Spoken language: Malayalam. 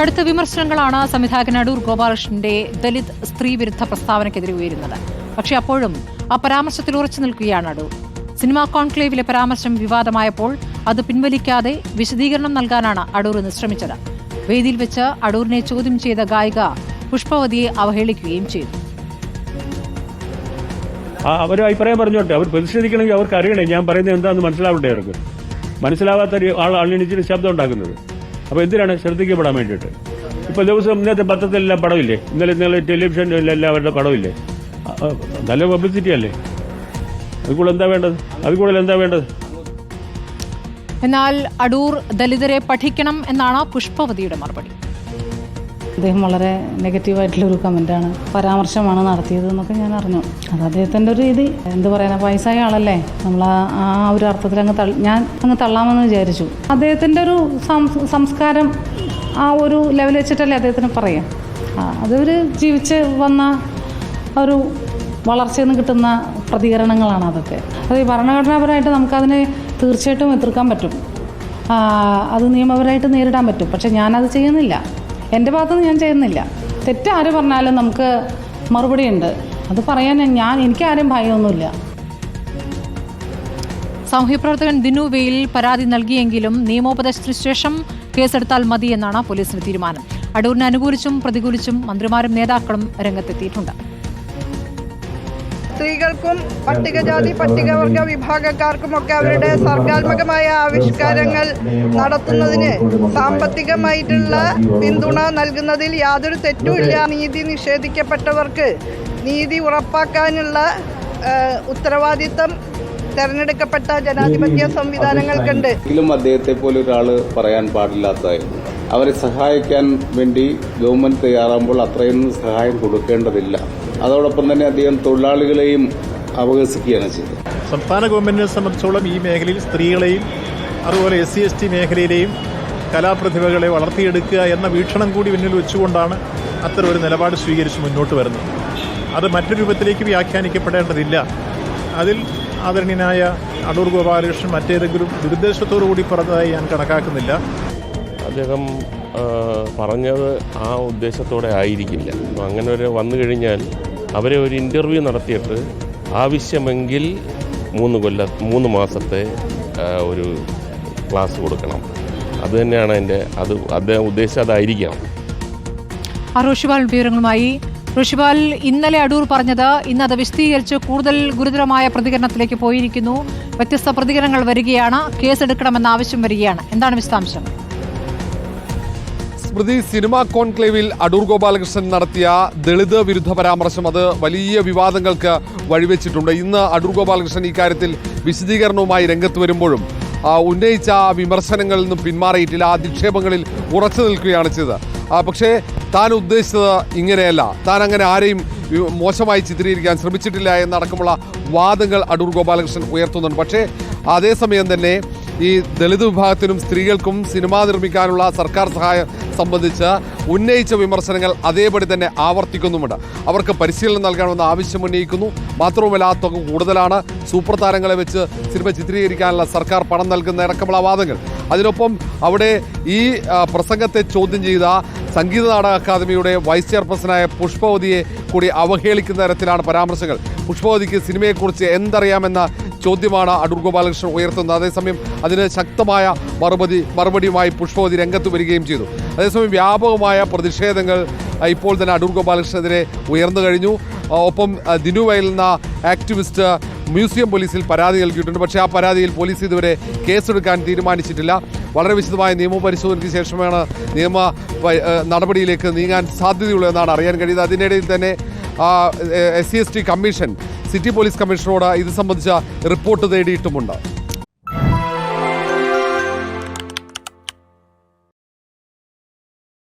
കടുത്ത വിമർശനങ്ങളാണ് സംവിധായകൻ അടൂർ ഗോപാലകൃഷ്ണന്റെ ദലിത് സ്ത്രീ വിരുദ്ധ പ്രസ്താവനയ്ക്കെതിരെ ഉയരുന്നത്. പക്ഷേ അപ്പോഴും ആ പരാമർശത്തിൽ ഉറച്ചു നിൽക്കുകയാണ് അടൂർ. സിനിമാ കോൺക്ലേവിലെ പരാമർശം വിവാദമായപ്പോൾ അത് പിൻവലിക്കാതെ വിശദീകരണം നൽകാനാണ് അടൂർ ഇന്ന് ശ്രമിച്ചത്. വേദിയിൽ വെച്ച് അടൂരിനെ ചോദ്യം ചെയ്ത ഗായിക പുഷ്പവതിയെ അവഹേളിക്കുകയും ചെയ്തു. അവർ അഭിപ്രായം പറഞ്ഞോട്ടെ അവർ പ്രതിഷേധിക്കണമെങ്കിൽ അവർക്ക് അറിയണേ. ഞാൻ പറയുന്നത് എന്താണെന്ന് മനസ്സിലാവട്ടെ അവർക്ക്? മനസ്സിലാവാത്ത ആൾ അണിണിച്ചിട്ട് ശബ്ദം ഉണ്ടാക്കുന്നത്. അപ്പോൾ എന്തിനാണ് ശ്രദ്ധിക്കപ്പെടാൻ വേണ്ടിയിട്ട്? ഇപ്പോൾ ദിവസം ഇന്നത്തെ പത്രത്തിലെല്ലാം പടമില്ലേ ഇന്നലെ ഇന്നലെ ടെലിവിഷനിലെല്ലാം അവരുടെ പടമില്ലേ നല്ല പബ്ലിസിറ്റി അല്ലേ? അത് കൂടുതൽ എന്താ വേണ്ടത്? അത് കൂടുതൽ എന്താ വേണ്ടത്? എന്നാൽ അടൂർ ദലിതരെ പഠിക്കണം എന്നാണ് പുഷ്പവതിയുടെ മറുപടി. അദ്ദേഹം വളരെ നെഗറ്റീവായിട്ടുള്ളൊരു കമന്റാണ് പരാമർശമാണ് നടത്തിയത് എന്നൊക്കെ ഞാൻ അറിഞ്ഞു. അത് അദ്ദേഹത്തിന്റെ ഒരു രീതി. എന്ത് പറയാനാ വയസ്സായ ആളല്ലേ. നമ്മൾ ആ ഒരു അർത്ഥത്തിൽ അങ്ങ് തള്ളി ഞാൻ അങ്ങ് തള്ളാമെന്ന് വിചാരിച്ചു. അദ്ദേഹത്തിന്റെ ഒരു സംസ്കാരം ആ ഒരു ലെവൽ വെച്ചിട്ടല്ലേ അദ്ദേഹത്തിന് പറയാം. അതൊരു ജീവിച്ച് വന്ന ഒരു വളർച്ചയിൽ നിന്ന് കിട്ടുന്ന പ്രതികരണങ്ങളാണ് അതൊക്കെ. അത് ഈ ഭരണഘടനാപരമായിട്ട് നമുക്കതിനെ തീർച്ചയായിട്ടും എതിർക്കാൻ പറ്റും. അത് നിയമപരമായിട്ട് നേരിടാൻ പറ്റും. പക്ഷെ ഞാനത് ചെയ്യുന്നില്ല. എന്റെ ഭാഗത്തുനിന്ന് ഞാൻ ചെയ്യുന്നില്ല. തെറ്റാര് പറഞ്ഞാലും നമുക്ക് മറുപടി ഉണ്ട്. അത് പറയാൻ ഞാൻ എനിക്ക് ആരും ഭയമൊന്നുമില്ല. സാമൂഹ്യപ്രവർത്തകൻ ദിനു വെയിൽ പരാതി നൽകിയെങ്കിലും നിയമോപദേശത്തിന് ശേഷം കേസെടുത്താൽ മതി എന്നാണ് പോലീസിന്റെ തീരുമാനം. അടൂരിനെ അനുകൂലിച്ചും പ്രതികൂലിച്ചും മന്ത്രിമാരും നേതാക്കളും രംഗത്തെത്തിയിട്ടുണ്ട്. സ്ത്രീകൾക്കും പട്ടികജാതി പട്ടികവർഗ വിഭാഗക്കാർക്കും ഒക്കെ അവരുടെ സർഗാത്മകമായ ആവിഷ്കാരങ്ങൾ നടത്തുന്നതിന് സാമ്പത്തികമായിട്ടുള്ള പിന്തുണ നൽകുന്നതിൽ യാതൊരു തെറ്റുമില്ല. നീതി നിഷേധിക്കപ്പെട്ടവർക്ക് നീതി ഉറപ്പാക്കാനുള്ള ഉത്തരവാദിത്തം തെരഞ്ഞെടുക്കപ്പെട്ട ജനാധിപത്യ സംവിധാനങ്ങൾക്കുണ്ട്. എങ്കിലും അദ്ദേഹത്തെ പോലെ ഒരാൾ പറയാൻ പാടില്ലാത്തതായിരുന്നു. അവരെ സഹായിക്കാൻ വേണ്ടി ഗവൺമെന്റ് തയ്യാറാകുമ്പോൾ അത്രയൊന്നും സഹായം കൊടുക്കേണ്ടതില്ല. അതോടൊപ്പം തന്നെ അദ്ദേഹം തൊഴിലാളികളെയും അവഹസിക്കുകയാണ് ചെയ്തത്. സംസ്ഥാന ഗവൺമെന്റിനെ സംബന്ധിച്ചോളം ഈ മേഖലയിൽ സ്ത്രീകളെയും അതുപോലെ എസ് സി എസ് ടി മേഖലയിലെയും കലാപ്രതിഭകളെ വളർത്തിയെടുക്കുക എന്ന വീക്ഷണം കൂടി മുന്നിൽ വെച്ചുകൊണ്ടാണ് അത്തരം ഒരു നിലപാട് സ്വീകരിച്ച് മുന്നോട്ട് വരുന്നത്. അത് മറ്റു രൂപത്തിലേക്ക് വ്യാഖ്യാനിക്കപ്പെടേണ്ടതില്ല. അതിൽ ആദരണീയനായ അടൂർ ഗോപാലകൃഷ്ണൻ മറ്റേതെങ്കിലും ദുരുദ്ദേശത്തോടു കൂടി പറഞ്ഞതായി ഞാൻ കണക്കാക്കുന്നില്ല. അദ്ദേഹം പറഞ്ഞത് ആ ഉദ്ദേശത്തോടെ ആയിരിക്കില്ല. അങ്ങനെ ഒരു വന്നു കഴിഞ്ഞാൽ അവരെ ഒരു ഇന്റർവ്യൂ നടത്തിയിട്ട് ആവശ്യമെങ്കിൽ മൂന്ന് കൊല്ല മൂന്ന് മാസത്തെ ഒരു ക്ലാസ് കൊടുക്കണം. അത് തന്നെയാണ് എന്റെ അത് അദ്ദേഹം ഉദ്ദേശിച്ചത് അതായിരിക്കാം ആ വിവരങ്ങളുമായി ഋഷിപാൽ ഇന്നലെ അടൂർ പറഞ്ഞത് ഇന്ന് അത് വിശദീകരിച്ച് കൂടുതൽ ഗുരുതരമായ പ്രതികരണത്തിലേക്ക് പോയിരിക്കുന്നു. വ്യത്യസ്ത പ്രതികരണങ്ങൾ വരികയാണ് കേസെടുക്കണമെന്ന ആവശ്യം വരികയാണ്. എന്താണ് വിശദാംശം? സ്മൃതി സിനിമാ കോൺക്ലേവിൽ അടൂർ ഗോപാലകൃഷ്ണൻ നടത്തിയ ദളിത് വിരുദ്ധ പരാമർശം. അത് വലിയ വിവാദങ്ങൾക്ക് വഴിവെച്ചിട്ടുണ്ട്. ഇന്ന് അടൂർ ഗോപാലകൃഷ്ണൻ ഇക്കാര്യത്തിൽ വിശദീകരണവുമായി രംഗത്ത് വരുമ്പോഴും ഉന്നയിച്ച ആ വിമർശനങ്ങളിൽ നിന്നും പിന്മാറിയിട്ടില്ല. ആ അധിക്ഷേപങ്ങളിൽ ഉറച്ചു നിൽക്കുകയാണ് ചെയ്തത്. പക്ഷേ താൻ ഉദ്ദേശിച്ചത് ഇങ്ങനെയല്ല. താൻ അങ്ങനെ ആരെയും മോശമായി ചിത്രീകരിക്കാൻ ശ്രമിച്ചിട്ടില്ല എന്നടക്കമുള്ള വാദങ്ങൾ അടൂർ ഗോപാലകൃഷ്ണൻ ഉയർത്തുന്നുണ്ട്. പക്ഷേ അതേസമയം തന്നെ ഈ ദളിത് വിഭാഗത്തിനും സ്ത്രീകൾക്കും സിനിമ നിർമ്മിക്കാനുള്ള സർക്കാർ സഹായം സംബന്ധിച്ച് ഉന്നയിച്ച വിമർശനങ്ങൾ അതേപടി തന്നെ ആവർത്തിക്കുന്നുമുണ്ട്. അവർക്ക് പരിശീലനം നൽകണമെന്ന് ആവശ്യം ഉന്നയിക്കുന്നു. മാത്രവുമല്ല ആ തുക കൂടുതലാണ്. സൂപ്പർ താരങ്ങളെ വെച്ച് സിനിമ ചിത്രീകരിക്കാനുള്ള സർക്കാർ പണം നൽകുന്ന ഇറക്കമുള്ള വാദങ്ങൾ. അതിനൊപ്പം അവിടെ ഈ പ്രസംഗത്തെ ചോദ്യം ചെയ്ത സംഗീത നാടക അക്കാദമിയുടെ വൈസ് ചെയർപേഴ്സണായ പുഷ്പവതിയെ കൂടി അവഹേളിക്കുന്ന തരത്തിലാണ് പരാമർശങ്ങൾ. പുഷ്പവതിക്ക് സിനിമയെക്കുറിച്ച് എന്തറിയാമെന്ന ചോദ്യമാണ് അടൂർ ഗോപാലകൃഷ്ണൻ ഉയർത്തുന്നത്. അതേസമയം അതിന് ശക്തമായ മറുപടി മറുപടിയുമായി പുഷ്പവതി രംഗത്ത് വരികയും ചെയ്തു. അതേസമയം വ്യാപകമായ പ്രതിഷേധങ്ങൾ ഇപ്പോൾ തന്നെ അടൂർ ഗോപാലകൃഷ്ണനെതിരെ ഉയർന്നു കഴിഞ്ഞു. ഒപ്പം ദിനുവയിൽ ദിനു വയൽ ആക്ടിവിസ്റ്റ് മ്യൂസിയം പോലീസിൽ പരാതി നൽകിയിട്ടുണ്ട്. പക്ഷേ ആ പരാതിയിൽ പോലീസ് ഇതുവരെ കേസെടുക്കാൻ തീരുമാനിച്ചിട്ടില്ല. വളരെ വിശദമായ നിയമപരിശോധനയ്ക്ക് ശേഷമാണ് നിയമ നടപടിയിലേക്ക് നീങ്ങാൻ സാധ്യതയുള്ളൂ എന്നാണ് അറിയാൻ കഴിയുന്നത്. അതിനിടയിൽ തന്നെ S C commission city police കമ്മീഷണറോട് ഇത് സംബന്ധിച്ച റിപ്പോർട്ട് തേടിയിട്ടുമുണ്ട്.